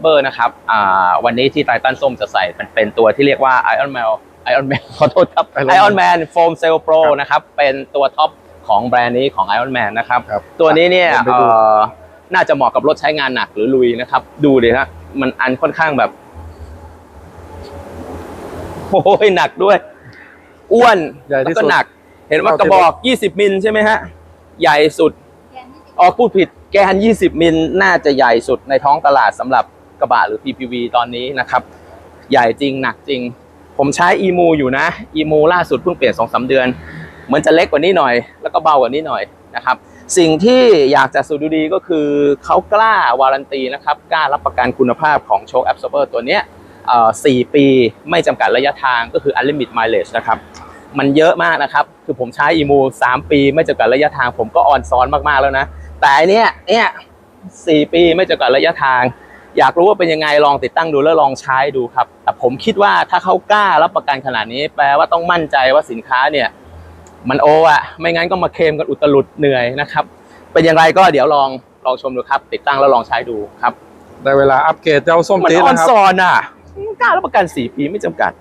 Absorber นะครับอ่าวันนี้ที่ไททันส้มจะใส่มันเป็นตัวที่เรียกว่า Iron Man Iron Man ขอโทษครับ Iron Man Iron Man Foam Cell Pro ครับนะครับเป็นตัวท็อปของแบรนด์นี้ของ Iron Man นะครับครับตัวนี้เนี่ยผมไปดูเอ่อน่าจะเหมาะกับรถใช้งานหนักหรือลุยนะครับ ดูดิฮะมันอันค่อนข้างแบบโอ้ยหนักด้วย อ้วนใหญ่ที่แล้วก็สุดหนัก เห็นว่าเอากระบอก 20 มิลใช่ไหมฮะ ใหญ่สุดแกนที่สิบออกพูดผิดแกน 20 มิลน่าจะใหญ่สุดในท้องตลาดสำหรับ กระบะหรือ PPV ตอนนี้นะครับ ใหญ่จริงหนักจริง ผมใช้ EMU อยู่นะ EMU ล่าสุดเพิ่งเปลี่ยน2-3เดือน เหมือนจะเล็กกว่านี้หน่อย แล้วก็เบากว่านี้หน่อยนะครับ สิ่งที่อยากจะสูดูดีก็คือเขากล้าวารันตีนะครับ กล้ารับประกันคุณภาพของโชค Absorber ตัวเนี้ยเอ่ปีไม่จำกัดระยะทางก็คือ Unlimited Mileage นะครับมันเยอะมากนะครับ คือผมใช้ EMU 3ปี ไม่จำกัดระยะทาง ผมก็ออนซ้อนมากๆแล้วนะ แต่อันเนี้ยเนี่ยสี่ปีไม่จำกัดระยะทาง อยากรู้ว่าเป็นยังไงลองติดตั้งดูแล้วลองใช้ดูครับ แต่ผมคิดว่าถ้าเขากล้ารับประกันขนาดนี้แปลว่าต้องมั่นใจว่าสินค้าเนี่ย มันโออะไม่งั้นก็มาเคลมกันอุตลุดเหนื่อยนะครับ เป็นอย่างไรก็เดี๋ยวลองลองชมดูครับ ติดตั้งแล้วลองใช้ดูครับได้เวลาอัปเกรดเจ้าส้มมันตีดออนนะครับ ซอนอะกล้ารับประกันสี่ปีไม่จำกัด